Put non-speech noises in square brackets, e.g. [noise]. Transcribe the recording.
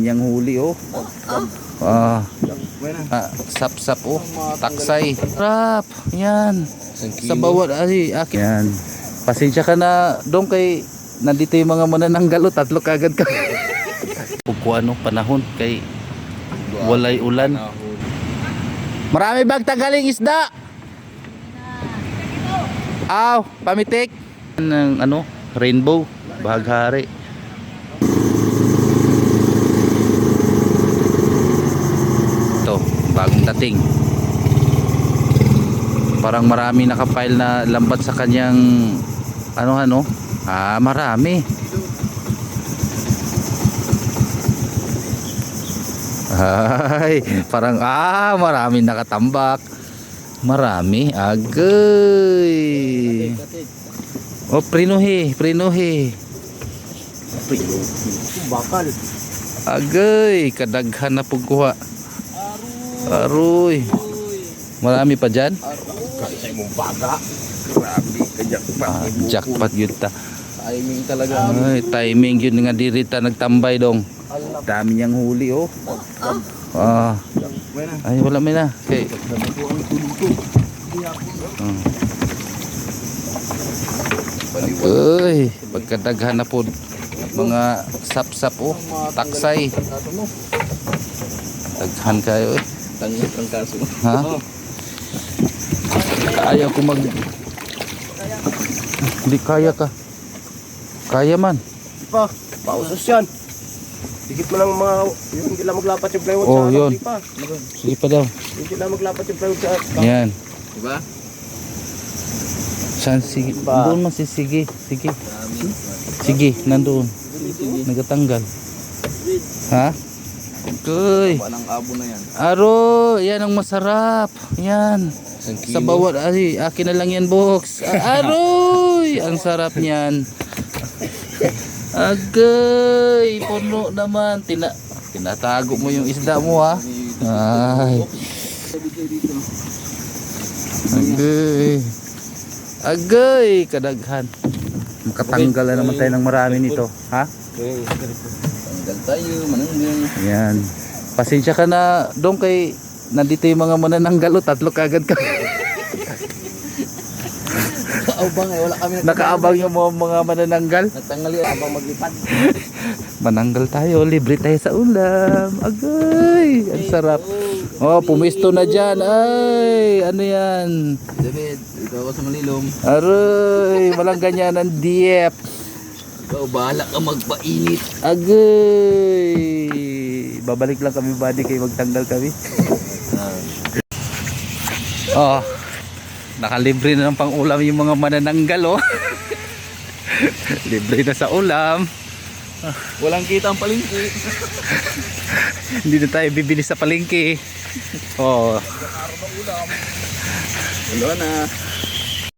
Dami niyang huli oh. Ah, ah, sap sap oh. Taksay. Rap. Yan. Sa bawat ay akin. Yan. Pasensya ka na dong kay nandito yung mga manananggal oh. Tatlo kagad ka. Pagkuha [laughs] ano panahon kay walay ulan. Marami bag tagaling isda. Aw, pamitik ng ano, rainbow, bahaghari. Dating. Parang marami nakapile na lambat sa kanyang ano ano? Ah, marami. Ay, parang ah, marami nakatambak. Marami, agay. Oh, prinuhi, prinuhi. Bakal. Agay, kadaghan na pugkuha. Aroy. Marami pa dyan? Kasi mong baga. Grabe ka jackpot. Ah, jackpot yun ta. Timing talaga. Ay, timing yun nga dirita nagtambay dong. Dami niyang huli oh. Ah, ay wala may na. Okay. Uy, pagkadaghan na po mga sap-sap oh, taksay. Daghan kayo eh. Tangit ang kaso. Ha? Kaya ko mag Hindi kaya ka. Kaya man. Pa, pausos yan. Higit mo lang mga, yung hindi lang maglapat yung plywood Oh, sa yun. hindi pa. Sige pa daw. Hindi lang maglapat yung plywood sa Yan. Diba? Saan sige? Ba? Doon man si sige. Sige. Sige, nandoon. Nagatanggal. Ha? Okay. Walang abo na yan. Aro, yan ang masarap. Yan. Sa bawat ay akin na lang yan box. Aroy, ang sarap niyan. Agay, puno naman. Tina tinatago mo yung isda mo ha. Ay. Agay. Agay, kadaghan. Makatanggal na naman tayo ng marami nito. Ha? Tanggal tayo, mananggang. Yan. Pasensya ka na dong kay nandito yung mga manananggal o tatlo kagad ka. Kaabang eh, wala kami Nakaabang yung mga, mga manananggal. Natanggal yun habang maglipad. [laughs] Mananggal tayo, libre tayo sa ulam. Agay, ang sarap. Oh, pumisto na dyan. Ay, ano yan? David, ikaw ako sa malilom. Aroy, walang ganyan ng diep. Ikaw, bahala ka magpainit. Agay. Babalik lang kami buddy kay magtanggal kami. Oh. Nakalibre na ng pang-ulam yung mga manananggal oh. [laughs] Libre na sa ulam. Walang kita ang palingki. [laughs] Hindi na tayo bibili sa palengke. Oh, Wala na.